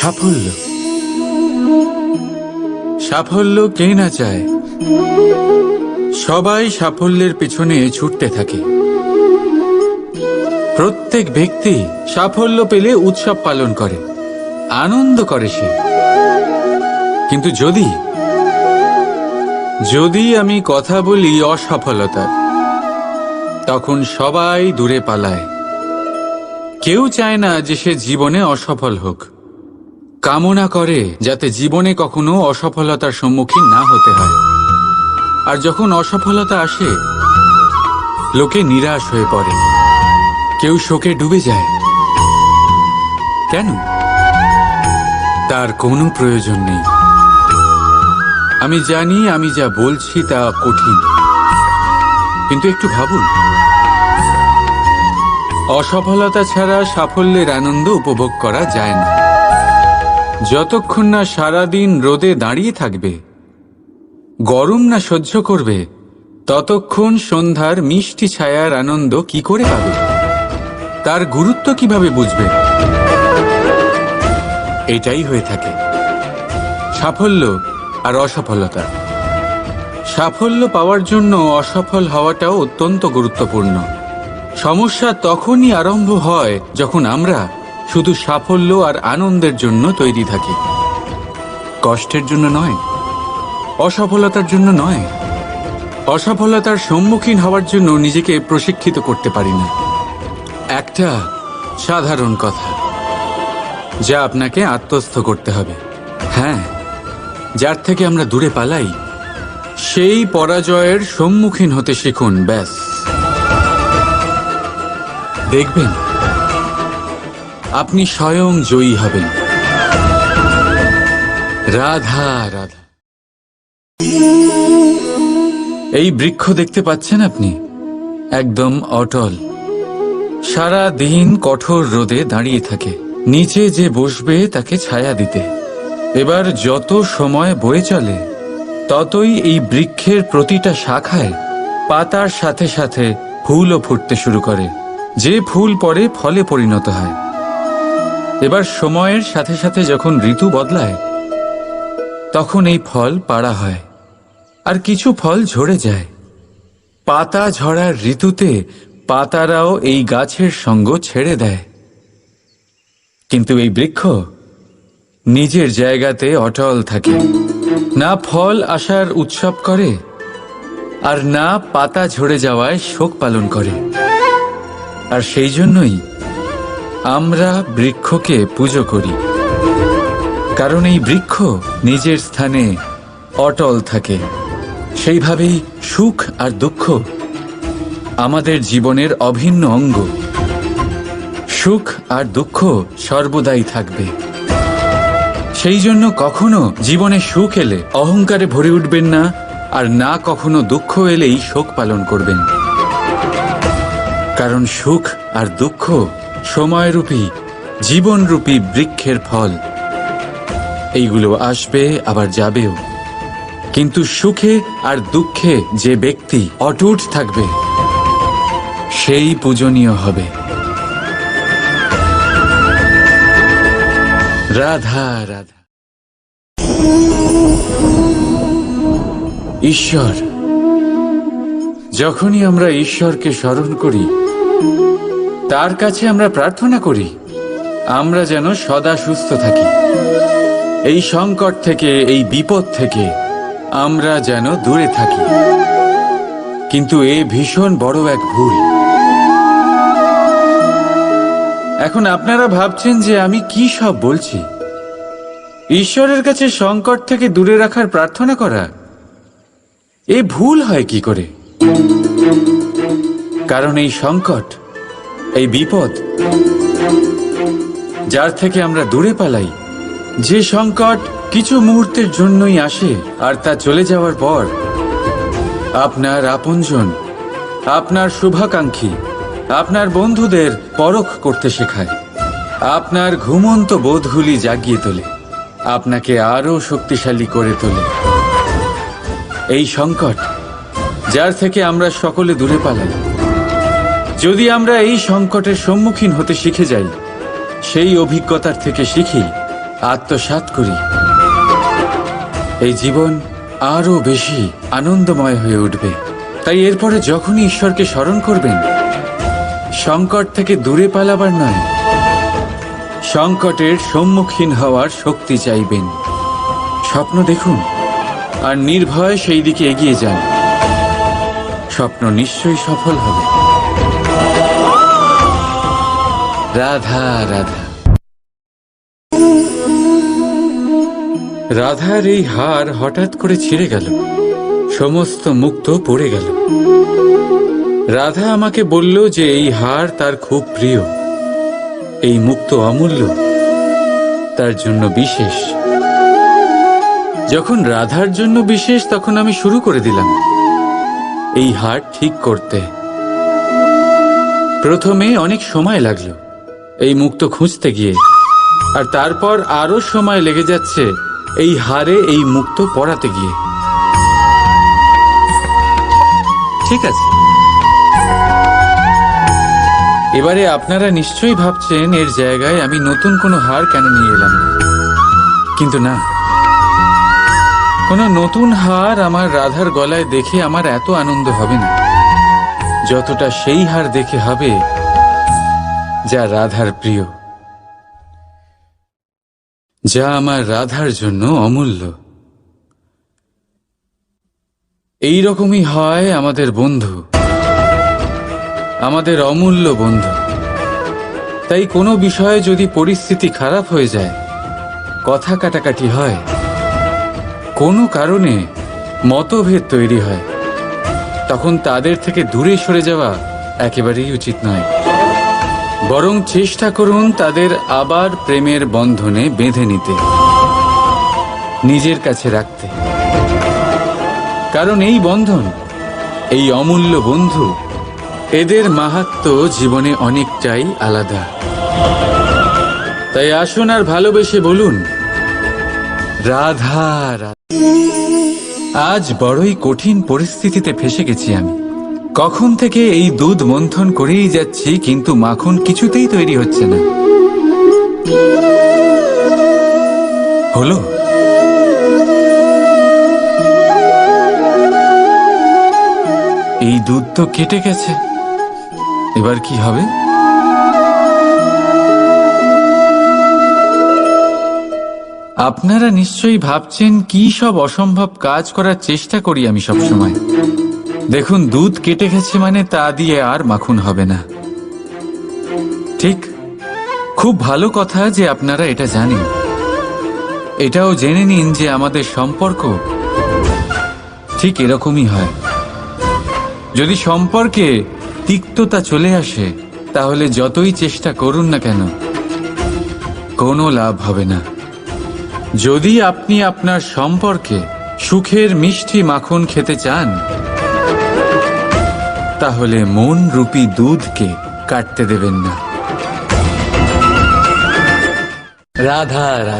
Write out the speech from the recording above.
সাফল্য। সাফল্য কে না চায়? সবাই সাফল্যের পেছনে ছুটতে থাকে। প্রত্যেক ব্যক্তি সাফল্য পেলে উৎসব পালন করে, আনন্দ করে সে। কিন্তু যদি যদি আমি কথা বলি অসফলতার তখন সবাই দূরে পালায়। কেউ চায় না যে সে জীবনে অসফল হোক। কামনা করে যাতে জীবনে কখনো অসফলতার সম্মুখীন না হতে হয়। আর যখন অসফলতা আসে, লোকে নিরাশ হয়ে পড়ে। কেউ শোকে ডুবে যায়। কেন? তার কোনো প্রয়োজন নেই। আমি জানি আমি যা বলছি তা কঠিন। কিন্তু একটু ভাবুন। অসফলতা ছাড়া সাফল্যের আনন্দ উপভোগ করা যায় না। যতক্ষণ না সারাদিন রোদে দাঁড়িয়ে থাকবে, গরম না সহ্য করবে, ততক্ষণ সন্ধ্যার মিষ্টি ছায়ার আনন্দ কি করে পাবে? তার গুরুত্ব কীভাবে বুঝবে? এটাই হয়ে থাকে। সাফল্য আর অসফলতা। সাফল্য পাওয়ার জন্য অসফল হওয়াটাও অত্যন্ত গুরুত্বপূর্ণ। সমস্যা তখনই আরম্ভ হয় যখন আমরা শুধু সাফল্য আর আনন্দের জন্য তৈরি থাকি। কষ্টের জন্য নয়, অসফলতার জন্য নয়। অসফলতার সম্মুখীন হওয়ার জন্য নিজেকে প্রশিক্ষিত করতে পারি না। একটা সাধারণ কথা, যা আপনাকে আত্মস্থ করতে হবে। হ্যাঁ যার থেকে আমরা দূরে পালাই, সেই পরাজয়ের সম্মুখীন হতে শিখুন, ব্যাস। দেখবেন, আপনি স্বয়ং জয়ী হবেন। রাধা রাধা। এই বৃক্ষ দেখতে পাচ্ছেন আপনি? একদম অটল। সারা দিন কঠোর রোদে দাঁড়িয়ে থাকে। নিচে যে বসবে তাকে ছায়া দিতে। এবার যত সময় বয়ে চলে, ততই এই বৃক্ষের প্রতিটা শাখায় পাতার সাথে সাথে ফুলও ফুটতে শুরু করে। যে ফুল পরে ফলে পরিণত হয়। এবার সময়ের সাথে সাথে যখন ঋতু বদলায়, তখন এই ফল পাড়া হয় আর কিছু ফল ঝরে যায়। পাতা ঝরার ঋতুতে পাতারাও এই গাছের সঙ্গ ছেড়ে দেয়। কিন্তু এই বৃক্ষ নিজের জায়গাতে অটল থাকে। না ফল আসার উৎসব করে আর না পাতা ঝরে যাওয়ায় শোক পালন করে। আর সেই জন্যই আমরা বৃক্ষকে পুজো করি। কারণ এই বৃক্ষ নিজের স্থানে অটল থাকে। সেইভাবেই সুখ আর দুঃখ আমাদের জীবনের অভিন্ন অঙ্গ। সুখ আর দুঃখ সর্বদাই থাকবে। সেই জন্য কখনো জীবনে সুখ এলে অহংকারে ভরে উঠবেন না, আর না কখনো দুঃখ এলেই শোক পালন করবেন। কারণ সুখ আর দুঃখ সময়রূপী, জীবনরূপী বৃক্ষের ফল। এইগুলো আসবে, আবার যাবেও। কিন্তু সুখে আর দুঃখে যে ব্যক্তি অটুট থাকবে, সেই পূজনীয় হবে। রাধা রাধা। ঈশ্বর, যখনই আমরা ঈশ্বরকে স্মরণ করি তার কাছে আমরা প্রার্থনা করি, আমরা যেন সদা সুস্থ থাকি। এই সংকট থেকে, এই বিপদ থেকে আমরা যেন দূরে থাকি। কিন্তু এ ভীষণ বড় এক ভুল। এখন আপনারা ভাবছেন যে আমি কি সব বলছি? ঈশ্বরের কাছে সংকট থেকে দূরে রাখার প্রার্থনা করা, এ ভুল হয় কি করে? কারণ এই সংকট, এই বিপদ, যার থেকে আমরা দূরে পালাই। যে সংকট কিছু মুহূর্তের জন্যই আসে আর তা চলে যাওয়ার পর, আপনার আপনজন, আপনার শুভাকাঙ্ক্ষী, আপনার বন্ধুদের পরখ করতে শেখায়। আপনার ঘুমন্ত বোধগুলি জাগিয়ে তোলে। আপনাকে আরও শক্তিশালী করে তোলে। এই সংকট, যার থেকে আমরা সকলে দূরে পালাই। যদি আমরা এই সংকটের সম্মুখীন হতে শিখে যাই, সেই অভিজ্ঞতার থেকে শিখি, আত্মসাৎ করি। এই জীবন আরও বেশি আনন্দময় হয়ে উঠবে। তাই এরপরে যখনই ঈশ্বরকে স্মরণ করবেন, সংকট থেকে দূরে পালাবার নয়, সংকটের সম্মুখীন হওয়ার শক্তি চাইবেন। স্বপ্ন দেখুন, আর নির্ভয় সেই দিকে এগিয়ে যান। স্বপ্ন নিশ্চয়ই সফল হবে। রাধা রাধা। রাধার এই হার হঠাৎ করে ছিঁড়ে গেল। সমস্ত মুক্ত পড়ে গেল। রাধা আমাকে বলল যে এই হার তার খুব প্রিয়। এই মুক্ত অমূল্য, তার জন্য বিশেষ। যখন রাধার জন্য বিশেষ, তখন আমি শুরু করে দিলাম। এই হার ঠিক করতে। প্রথমে অনেক সময় লাগল। এই মুক্ত খুঁজতে গিয়ে। আর তারপর আরও সময় লেগে যাচ্ছে এই হারে এই মুক্ত পড়াতে গিয়ে। ঠিক আছে। এবারে আপনারা নিশ্চয়ই ভাবছেন এর জায়গায় আমি নতুন কোনো হার কেন নিয়ে এলাম কিন্তু না। কোনো নতুন হার আমার রাধার গলায় দেখে আমার এত আনন্দ হবে না। যতটা সেই হার দেখে হবে যা রাধার প্রিয়। যা আমার রাধার জন্য অমূল্য। এই রকমই হয় আমাদের বন্ধু। আমাদের অমূল্য বন্ধু। তাই কোনো বিষয়ে যদি পরিস্থিতি খারাপ হয়ে যায়, কথা কাটাকাটি হয়। কোনো কারণে মতভেদ তৈরি হয়। তখন তাদের থেকে দূরে সরে যাওয়া একেবারেই উচিত নয়। বরং চেষ্টা করুন তাদের আবার প্রেমের বন্ধনে বেঁধে নিতে, নিজের কাছে রাখতে। কারণ এই বন্ধন, এই অমূল্য বন্ধু, এদের মাহাত্ম জীবনে অনেকটাই আলাদা। তাই আসুন আর ভালোবেসে বলুন, রাধা রাধা। আজ বড়ই কঠিন পরিস্থিতিতে ফেসে গেছি আমি। কখন থেকে এই দুধ মন্থন করেই যাচ্ছি, কিন্তু মাখন কিছুতেই তৈরি হচ্ছে না। হলো? এই দুধ তো কেটে গেছে। এবার কি হবে? আপনারা নিশ্চয়ই ভাবছেন কি সব অসম্ভব কাজ করার চেষ্টা করি আমি সব সময় দেখুন, দুধ কেটে গেছে মানে তা দিয়ে আর মাখন হবে না। ঠিক, খুব ভালো কথা যে আপনারা এটা জানেন। এটাও জেনে নিন যে আমাদের সম্পর্ক ঠিক এরকমই হয়। যদি সম্পর্কে তিক্ততা চলে আসে, তাহলে যতই চেষ্টা করুন না কেন, কোনো লাভ হবে না। যদি আপনি আপনার সম্পর্কে সুখের মিষ্টি মাখন খেতে চান তাহলে মন রূপী দুধকে কাটতে দেবেন না। রাধা রাধা।